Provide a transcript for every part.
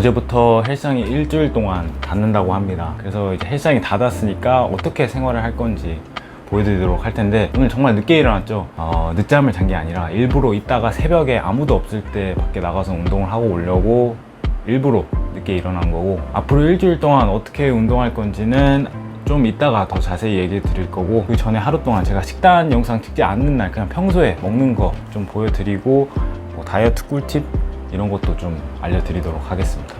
어제부터 헬스장이 일주일 동안 닫는다고 합니다. 그래서 이제 헬스장이 닫았으니까 어떻게 생활을 할 건지 보여드리도록 할 텐데 오늘 정말 늦게 일어났죠. 어, 늦잠을 잔 게 아니라 일부러 이따가 새벽에 아무도 없을 때 밖에 나가서 운동을 하고 오려고 일부러 늦게 일어난 거고 앞으로 일주일 동안 어떻게 운동할 건지는 좀 이따가 더 자세히 얘기 드릴 거고 그 전에 하루 동안 제가 식단 영상 찍지 않는 날 그냥 평소에 먹는 거 좀 보여드리고 뭐 다이어트 꿀팁 이런 것도 좀 알려드리도록 하겠습니다.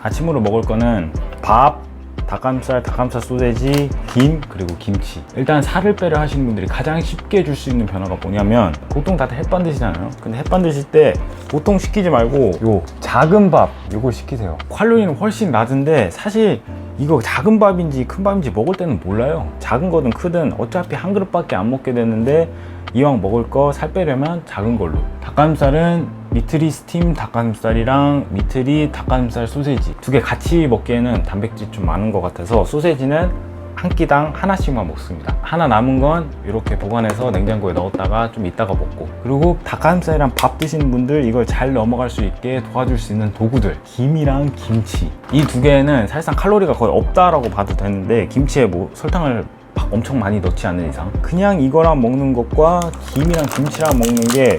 아침으로 먹을 거는 밥, 닭가슴살, 닭가슴살 소세지, 김, 그리고 김치. 일단 살을 빼려 하시는 분들이 가장 쉽게 줄 수 있는 변화가 뭐냐면 보통 다들 햇반 드시잖아요. 근데 햇반 드실 때 보통 시키지 말고 요 작은 밥 요걸 시키세요. 칼로리는 훨씬 낮은데 사실 이거 작은 밥인지 큰 밥인지 먹을 때는 몰라요. 작은 거든 크든 어차피 한 그릇밖에 안 먹게 되는데 이왕 먹을 거 살 빼려면 작은 걸로. 닭가슴살은 미트리 스팀 닭가슴살이랑 미트리 닭가슴살 소세지. 두 개 같이 먹기에는 단백질 좀 많은 것 같아서 소세지는 한 끼당 하나씩만 먹습니다. 하나 남은 건 이렇게 보관해서 냉장고에 넣었다가 좀 이따가 먹고. 그리고 닭가슴살이랑 밥 드시는 분들 이걸 잘 넘어갈 수 있게 도와줄 수 있는 도구들. 김이랑 김치. 이 두 개는 사실상 칼로리가 거의 없다라고 봐도 되는데 김치에 뭐 설탕을 막 엄청 많이 넣지 않는 이상. 그냥 이거랑 먹는 것과 김이랑 김치랑 먹는 게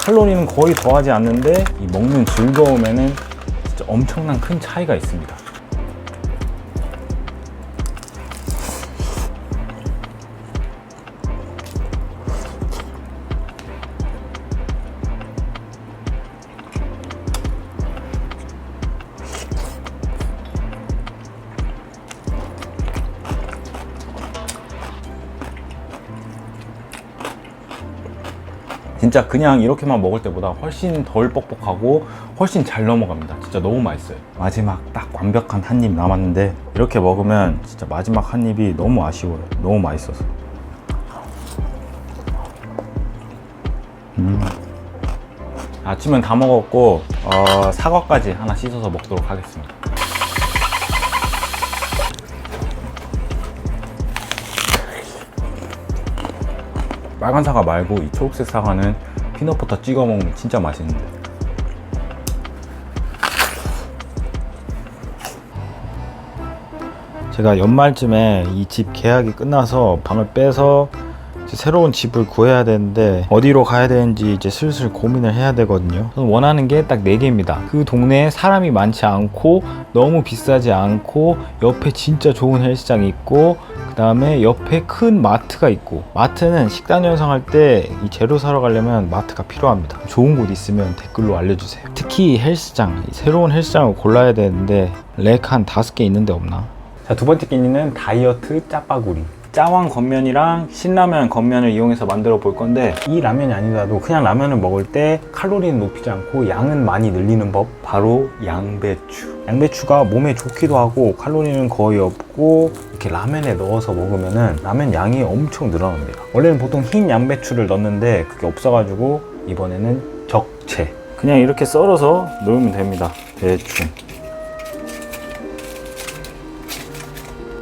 칼로리는 거의 더하지 않는데 이 먹는 즐거움에는 진짜 엄청난 큰 차이가 있습니다. 진짜 그냥 이렇게만 먹을 때보다 훨씬 덜 뻑뻑하고 훨씬 잘 넘어갑니다. 진짜 너무 맛있어요. 마지막 딱 완벽한 한 입 남았는데 이렇게 먹으면 진짜 마지막 한 입이 너무 아쉬워요. 너무 맛있어서. 음. 아침은 다 먹었고 어, 사과까지 하나 씻어서 먹도록 하겠습니다. 빨간 사과 말고 이 초록색 사과는 피넛버터 찍어 먹으면 진짜 맛있는데. 제가 연말쯤에 이 집 계약이 끝나서 방을 빼서 새로운 집을 구해야 되는데 어디로 가야 되는지 이제 슬슬 고민을 해야 되거든요. 저는 원하는 게 딱 네 개입니다. 그 동네에 사람이 많지 않고 너무 비싸지 않고 옆에 진짜 좋은 헬스장이 있고 그 다음에 옆에 큰 마트가 있고 마트는 식단 연상할 때 이 재료 사러 가려면 마트가 필요합니다. 좋은 곳 있으면 댓글로 알려주세요. 특히 헬스장 이 새로운 헬스장을 골라야 되는데 렉 한 다섯 개 있는데 없나? 자, 두 번째 끼니는 다이어트 짜파구리. 짜왕 건면이랑 신라면 건면을 이용해서 만들어 볼 건데 이 라면이 아니라도 그냥 라면을 먹을 때 칼로리는 높이지 않고 양은 많이 늘리는 법 바로 양배추. 양배추가 몸에 좋기도 하고 칼로리는 거의 없고 이렇게 라면에 넣어서 먹으면은 라면 양이 엄청 늘어납니다. 원래는 보통 흰 양배추를 넣는데 그게 없어가지고 이번에는 적채. 그냥 이렇게 썰어서 넣으면 됩니다. 대충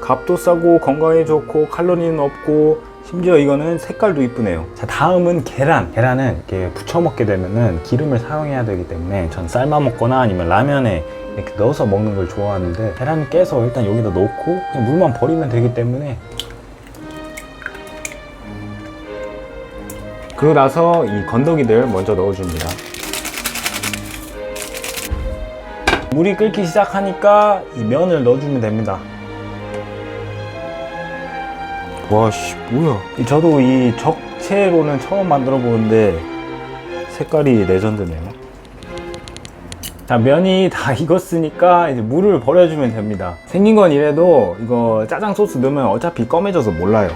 값도 싸고 건강에 좋고 칼로리는 없고 심지어 이거는 색깔도 이쁘네요. 자 다음은 계란. 계란은 이렇게 부쳐 먹게 되면은 기름을 사용해야 되기 때문에 전 삶아 먹거나 아니면 라면에 이렇게 넣어서 먹는 걸 좋아하는데 계란 깨서 일단 여기다 넣고 그냥 물만 버리면 되기 때문에. 그러고 나서 이 건더기들 먼저 넣어줍니다. 물이 끓기 시작하니까 이 면을 넣어주면 됩니다 와씨 뭐야? 저도 이 적채로는 처음 만들어 보는데 색깔이 레전드네요. 자 면이 다 익었으니까 이제 물을 버려주면 됩니다. 생긴 건 이래도 이거 짜장 소스 넣으면 어차피 검해져서 몰라요.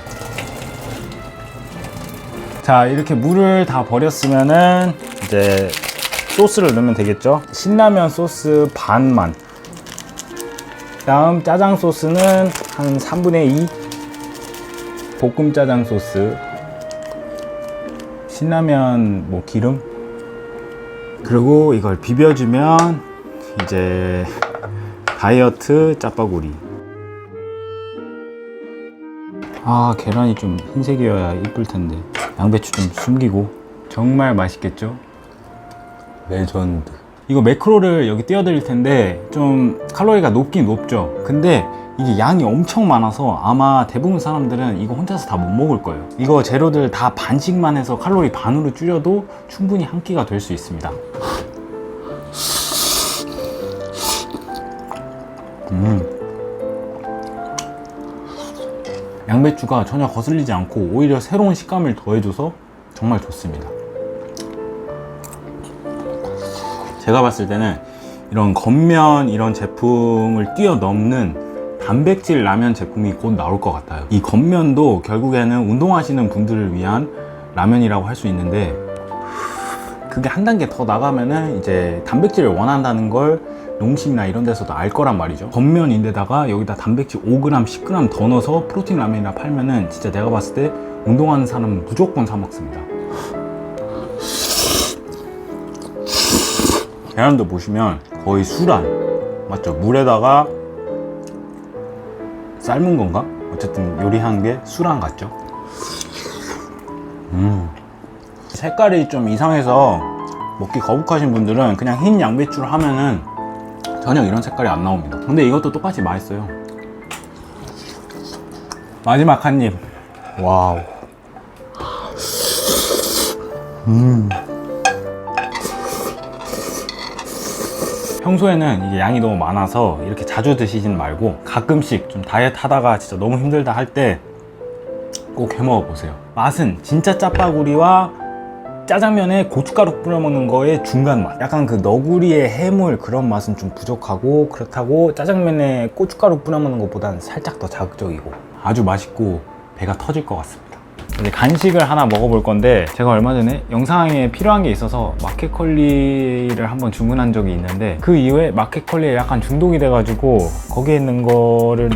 자 이렇게 물을 다 버렸으면은 이제 소스를 넣으면 되겠죠? 신라면 소스 반만. 다음 짜장 소스는 한 3분의 2 볶음 짜장 소스, 신라면 뭐 기름, 그리고 이걸 비벼주면 이제 다이어트 짜파구리. 아 계란이 좀 흰색이어야 이쁠 텐데 양배추 좀 숨기고 정말 맛있겠죠? 레전드. 이거 매크로를 여기 띄워드릴 텐데 좀 칼로리가 높긴 높죠. 근데 이게 양이 엄청 많아서 아마 대부분 사람들은 이거 혼자서 다 못 먹을 거예요. 이거 재료들 다 반씩만 해서 칼로리 반으로 줄여도 충분히 한 끼가 될 수 있습니다. 음. 양배추가 전혀 거슬리지 않고 오히려 새로운 식감을 더해줘서 정말 좋습니다. 제가 봤을 때는 이런 겉면 이런 제품을 뛰어넘는 단백질 라면 제품이 곧 나올 것 같아요. 이 겉면도 결국에는 운동하시는 분들을 위한 라면이라고 할 수 있는데 그게 한 단계 더 나가면은 이제 단백질을 원한다는 걸 농심이나 이런 데서도 알 거란 말이죠. 겉면인데다가 여기다 단백질 5g, 10g 더 넣어서 프로틴 라면이나 팔면은 진짜 내가 봤을 때 운동하는 사람은 무조건 사 먹습니다. 계란도 보시면 거의 수란 맞죠? 물에다가 삶은 건가? 어쨌든 요리한 게 수란 같죠? 음. 색깔이 좀 이상해서 먹기 거북하신 분들은 그냥 흰 양배추를 하면은 전혀 이런 색깔이 안 나옵니다. 근데 이것도 똑같이 맛있어요. 마지막 한 입. 와우. 평소에는 이게 양이 너무 많아서 이렇게 자주 드시진 말고 가끔씩 좀 다이어트 하다가 진짜 너무 힘들다 할 때 꼭 해 먹어 보세요. 맛은 진짜 짜파구리와 짜장면에 고춧가루 뿌려 먹는 거의 중간 맛. 약간 그 너구리의 해물 그런 맛은 좀 부족하고 그렇다고 짜장면에 고춧가루 뿌려 먹는 것보단 살짝 더 자극적이고 아주 맛있고 배가 터질 것 같습니다. 이제 간식을 하나 먹어볼 건데 제가 얼마 전에 영상에 필요한 게 있어서 마켓컬리를 한번 주문한 적이 있는데 그 이후에 마켓컬리에 약간 중독이 돼가지고 거기에 있는 거를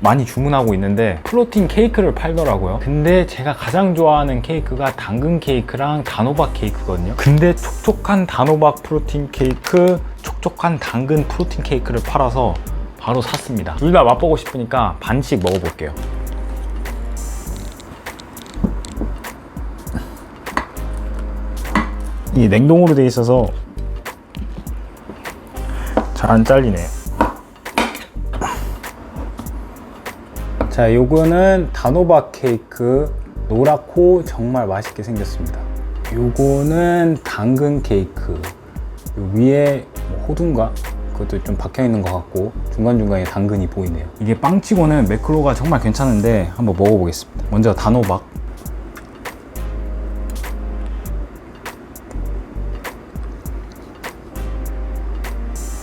많이 주문하고 있는데 프로틴 케이크를 팔더라고요. 근데 제가 가장 좋아하는 케이크가 당근 케이크랑 단호박 케이크거든요. 근데 촉촉한 단호박 프로틴 케이크 촉촉한 당근 프로틴 케이크를 팔아서 바로 샀습니다. 둘 다 맛보고 싶으니까 반씩 먹어볼게요 이 냉동으로 돼 있어서 잘 안 잘리네. 자, 요거는 단호박 케이크 노랗고 정말 맛있게 생겼습니다. 요거는 당근 케이크. 요 위에 뭐 호두인가? 그것도 좀 박혀 있는 것 같고 중간중간에 당근이 보이네요. 이게 빵치고는 매크로가 정말 괜찮은데 한번 먹어보겠습니다. 먼저 단호박.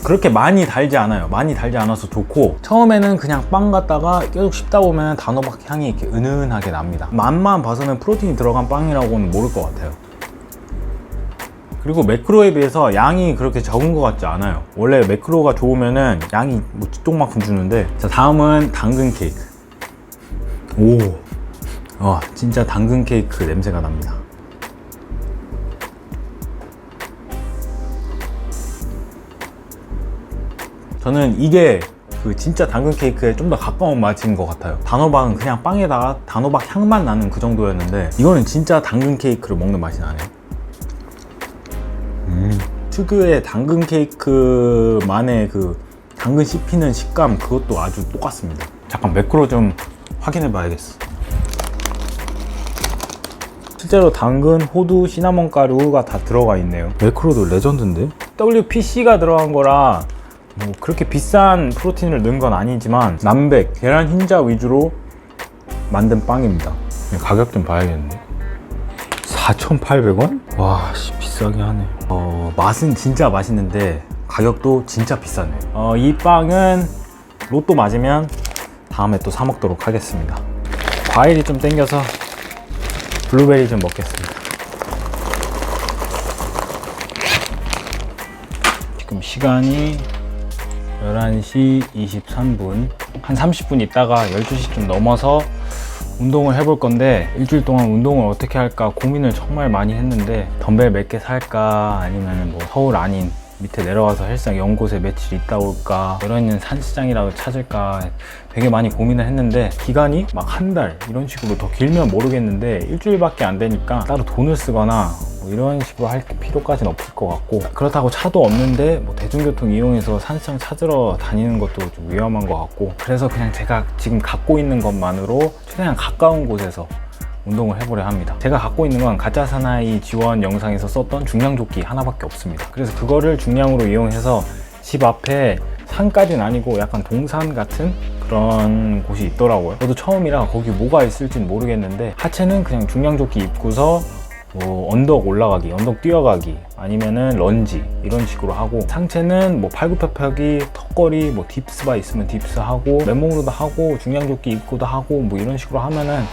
그렇게 많이 달지 않아요. 많이 달지 않아서 좋고 처음에는 그냥 빵 갖다가 계속 씹다 보면 단호박 향이 이렇게 은은하게 납니다. 맛만 봐서는 프로틴이 들어간 빵이라고는 모를 것 같아요. 그리고 매크로에 비해서 양이 그렇게 적은 것 같지 않아요. 원래 매크로가 좋으면은 양이 뭐 쥐똥만큼 주는데 자 다음은 당근 케이크. 오, 와 진짜 당근 케이크 냄새가 납니다. 저는 이게 그 진짜 당근 케이크에 좀 더 가까운 맛인 것 같아요. 단호박은 그냥 빵에다가 단호박 향만 나는 그 정도였는데 이거는 진짜 당근 케이크를 먹는 맛이 나네요. 음, 특유의 당근 케이크만의 그 당근 씹히는 식감 그것도 아주 똑같습니다. 잠깐 매크로 좀 확인해 봐야겠어. 실제로 당근, 호두, 시나몬 가루가 다 들어가 있네요. 매크로도 레전드인데? WPC가 들어간 거라 뭐 그렇게 비싼 프로틴을 넣은 건 아니지만 남백, 계란 흰자 위주로 만든 빵입니다. 가격 좀 봐야겠는데. 4,800원? 와, 씨, 비싸게 하네. 어, 맛은 진짜 맛있는데 가격도 진짜 비싸네요. 어, 이 빵은 로또 맞으면 다음에 또 사 먹도록 하겠습니다. 과일이 좀 땡겨서 블루베리 좀 먹겠습니다. 지금 시간이 11시 23분. 한 30분 있다가 12시 좀 넘어서 운동을 해볼 건데 일주일 동안 운동을 어떻게 할까 고민을 정말 많이 했는데 덤벨 몇 개 살까 아니면 뭐 서울 아닌 밑에 내려가서 헬스장 연곳에 며칠 있다 올까 이런 산시장이라도 찾을까 되게 많이 고민을 했는데 기간이 막 한 달 이런 식으로 더 길면 모르겠는데 일주일밖에 안 되니까 따로 돈을 쓰거나 뭐 이런 식으로 할 필요까지는 없을 것 같고 그렇다고 차도 없는데 뭐 대중교통 이용해서 산시장 찾으러 다니는 것도 좀 위험한 것 같고 그래서 그냥 제가 지금 갖고 있는 것만으로 최대한 가까운 곳에서 운동을 해보려 합니다. 제가 갖고 있는 건 가짜 사나이 지원 영상에서 썼던 중량조끼 하나밖에 없습니다. 그래서 그거를 중량으로 이용해서 집 앞에 산까지는 아니고 약간 동산 같은 그런 곳이 있더라고요. 저도 처음이라 거기 뭐가 있을진 모르겠는데 하체는 그냥 중량조끼 입고서 뭐 언덕 올라가기, 언덕 뛰어가기, 아니면은 런지 이런 식으로 하고 상체는 뭐 팔굽혀펴기, 턱걸이, 뭐 딥스바 있으면 딥스 하고 맨몸으로도 하고 중량조끼 입고도 하고 뭐 이런 식으로 하면은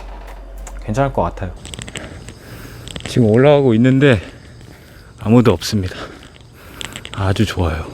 괜찮을 것 같아요. 지금 올라가고 있는데 아무도 없습니다. 아주 좋아요.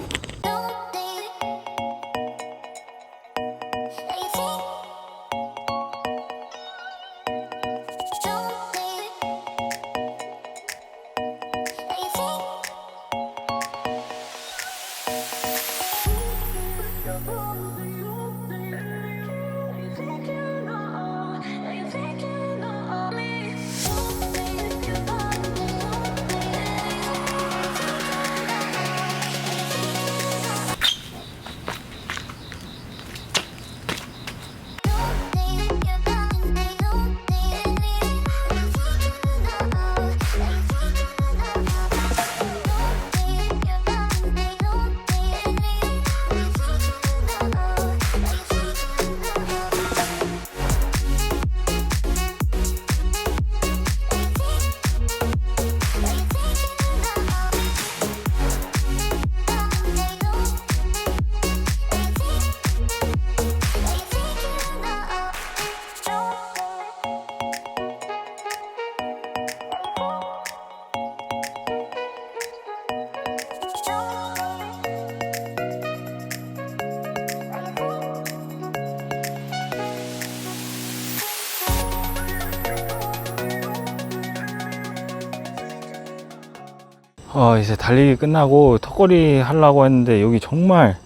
어, 이제 달리기 끝나고 턱걸이 하려고 했는데 여기 정말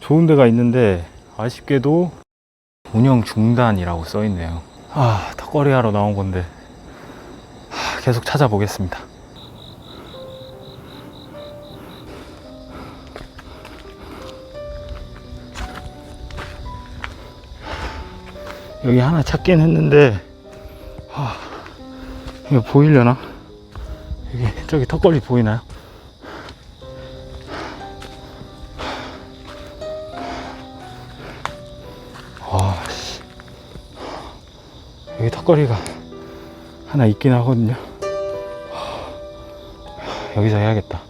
좋은 데가 있는데 아쉽게도 운영 중단이라고 써 있네요. 아, 턱걸이 하러 나온 건데 하, 계속 찾아보겠습니다. 여기 하나 찾긴 했는데 하, 이거 보이려나? 여기 저기 턱걸이 보이나요? 와, 씨. 여기 턱걸이가 하나 있긴 하거든요. 여기서 해야겠다.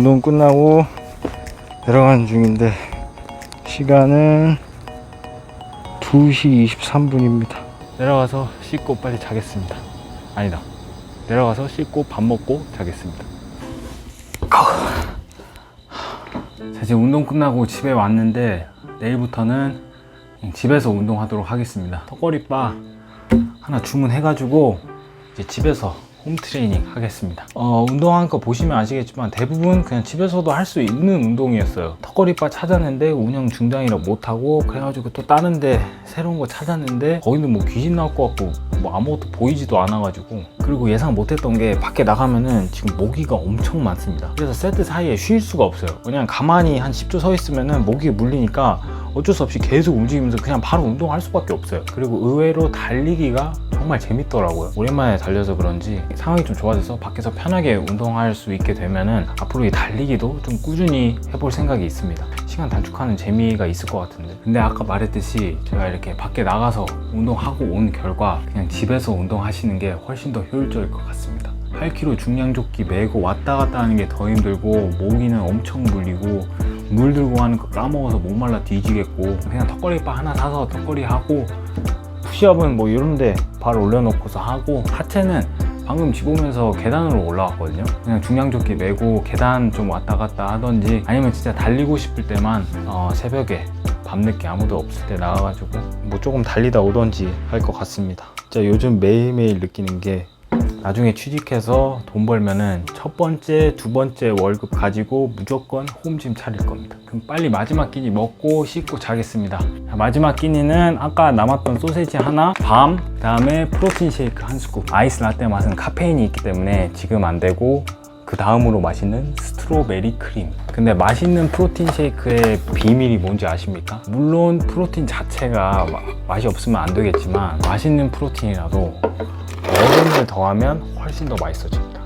운동 끝나고 내려가는 중인데 시간은 2시 23분입니다. 내려가서 씻고 빨리 자겠습니다. 아니다. 내려가서 씻고 밥 먹고 자겠습니다. 자, 이제 운동 끝나고 집에 왔는데 내일부터는 집에서 운동하도록 하겠습니다. 턱걸이 바 하나 주문해가지고 이제 집에서 홈 트레이닝 하겠습니다. 어, 운동한 거 보시면 아시겠지만 대부분 그냥 집에서도 할 수 있는 운동이었어요. 턱걸이바 찾았는데 운영 중단이라 못하고 그래가지고 또 다른데 새로운 거 찾았는데 거기는 뭐 귀신 나올 것 같고 뭐 아무것도 보이지도 않아가지고 그리고 예상 못했던 게 밖에 나가면은 지금 모기가 엄청 많습니다. 그래서 세트 사이에 쉴 수가 없어요. 그냥 가만히 한 10초 서 있으면은 모기에 물리니까 어쩔 수 없이 계속 움직이면서 그냥 바로 운동할 수밖에 없어요. 그리고 의외로 달리기가 정말 재밌더라고요. 오랜만에 달려서 그런지 상황이 좀 좋아져서 밖에서 편하게 운동할 수 있게 되면은 앞으로 이 달리기도 좀 꾸준히 해볼 생각이 있습니다. 시간 단축하는 재미가 있을 것 같은데. 근데 아까 말했듯이 제가 이렇게 밖에 나가서 운동하고 온 결과 그냥 집에서 운동하시는 게 훨씬 더 효율적일 것 같습니다. 8kg 중량조끼 메고 왔다 갔다 하는 게 더 힘들고 모기는 엄청 물리고 물 들고 하는 거 까먹어서 목말라 뒤지겠고 그냥 턱걸이바 하나 사서 턱걸이 하고 푸시업은 뭐 이런데 발 올려놓고서 하고 하체는 방금 집 오면서 계단으로 올라왔거든요. 그냥 중량조끼 메고 계단 좀 왔다 갔다 하던지 아니면 진짜 달리고 싶을 때만 어, 새벽에 밤늦게 아무도 없을 때 나가가지고 뭐 조금 달리다 오던지 할 것 같습니다. 진짜 요즘 매일매일 느끼는 게 나중에 취직해서 돈 벌면은 첫 번째, 두 번째 월급 가지고 무조건 홈짐 차릴 겁니다. 그럼 빨리 마지막 끼니 먹고 씻고 자겠습니다. 자, 마지막 끼니는 아까 남았던 소세지 하나, 밤, 그 다음에 프로틴 쉐이크 한 스쿱. 아이스 라떼 맛은 카페인이 있기 때문에 지금 안 되고 그 다음으로 마시는 스트로베리 크림. 근데 맛있는 프로틴 쉐이크의 비밀이 뭔지 아십니까? 물론 프로틴 자체가 마- 맛이 없으면 안 되겠지만 맛있는 프로틴이라도 얼음을 더하면 훨씬 더 맛있어집니다.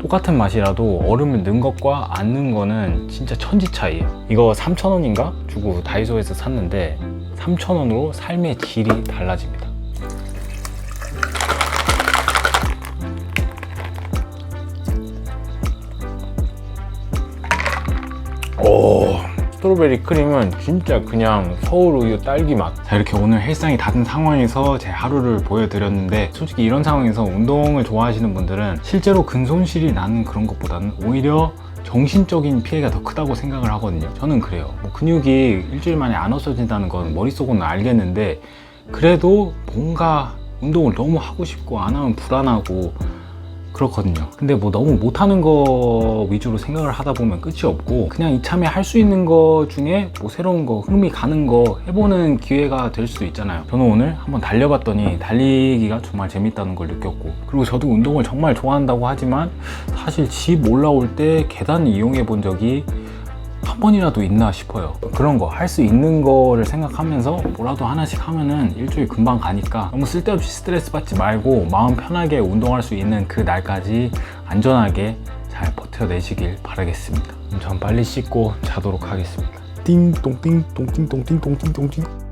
똑같은 맛이라도 얼음을 넣은 것과 안 넣은 거는 진짜 천지 차이예요. 이거 3,000원인가 주고 다이소에서 샀는데 3,000원으로 삶의 질이 달라집니다. 오 스트로베리 크림은 진짜 그냥 서울 우유 딸기 맛. 자 이렇게 오늘 헬스장이 닫은 상황에서 제 하루를 보여드렸는데 솔직히 이런 상황에서 운동을 좋아하시는 분들은 실제로 근손실이 나는 그런 것보다는 오히려 정신적인 피해가 더 크다고 생각을 하거든요. 저는 그래요. 뭐 근육이 일주일 만에 안 없어진다는 건 머릿속으로는 알겠는데 그래도 뭔가 운동을 너무 하고 싶고 안 하면 불안하고 그렇거든요. 근데 뭐 너무 못하는 거 위주로 생각을 하다 보면 끝이 없고 그냥 이참에 할 수 있는 거 중에 뭐 새로운 거 흥미 가는 거 해보는 기회가 될 수도 있잖아요. 저는 오늘 한번 달려봤더니 달리기가 정말 재밌다는 걸 느꼈고 그리고 저도 운동을 정말 좋아한다고 하지만 사실 집 올라올 때 계단 이용해 본 적이 한 번이라도 있나 싶어요. 그런 거 할 수 있는 거를 생각하면서 뭐라도 하나씩 하면은 일주일 금방 가니까 너무 쓸데없이 스트레스 받지 말고 마음 편하게 운동할 수 있는 그 날까지 안전하게 잘 버텨내시길 바라겠습니다. 그럼 전 빨리 씻고 자도록 하겠습니다. 띵동 띵동 띵동 띵동 띵동 띵.